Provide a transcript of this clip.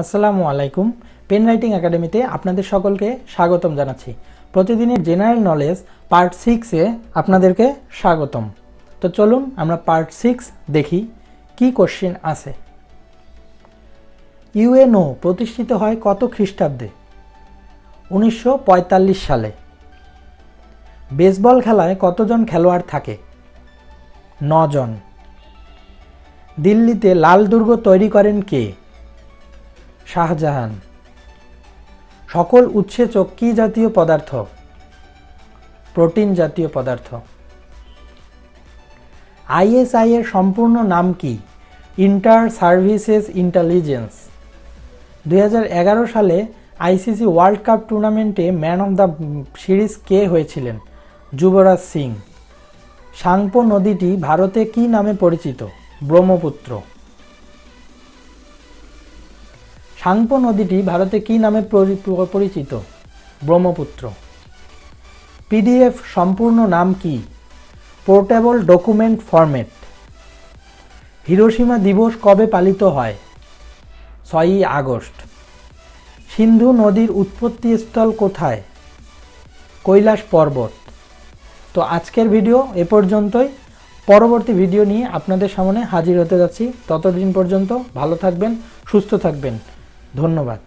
আসসালামু আলাইকুম। Pen writing একাডেমিতে আপনাদের সকলকে স্বাগতম জানাচ্ছি। প্রতিদিনের জেনারেল নলেজ পার্ট সিক্সে আপনাদেরকে স্বাগতম। তো চলুন আমরা পার্ট সিক্স দেখি, কি কোশ্চেন আছে। ইউএনও প্রতিষ্ঠিত হয় কত খ্রিস্টাব্দে? উনিশশো পঁয়তাল্লিশ সালে। বেসবল খেলায় কতজন খেলোয়াড় থাকে? নজন। দিল্লিতে লাল দুর্গ তৈরি করেন কে? শাহজাহান। সকল উৎসেচক কি জাতীয় পদার্থ? প্রোটিন জাতীয় পদার্থ। আইএসআই এর সম্পূর্ণ নাম কি? Inter services intelligence. দু হাজার এগারো সালে আইসিসি ওয়ার্ল্ড কাপ টুর্নামেন্টে ম্যান অফ দ্য সিরিজ কে হয়েছিলেন? যুবরাজ সিং। সাংপো নদীটি ভারতে কি নামে পরিচিত? ব্রহ্মপুত্র। সাংপো নদীটি ভারতে কি নামে পরি- পরিচিত? ব্রহ্মপুত্র। পিডিএফ সম্পূর্ণ নাম কি? Portable document format. হিরোশিমা দিবস কবে পালিত হয়? ছয়ই আগস্ট। সিন্ধু নদীর উৎপত্তিস্থল কোথায়? কৈলাস পর্বত। তো আজকের ভিডিও এ পর্যন্তই। পরবর্তী ভিডিও নিয়ে আপনাদের সামনে হাজির হতে যাচ্ছি। ততদিন পর্যন্ত ভালো থাকবেন, সুস্থ থাকবেন। ধন্যবাদ।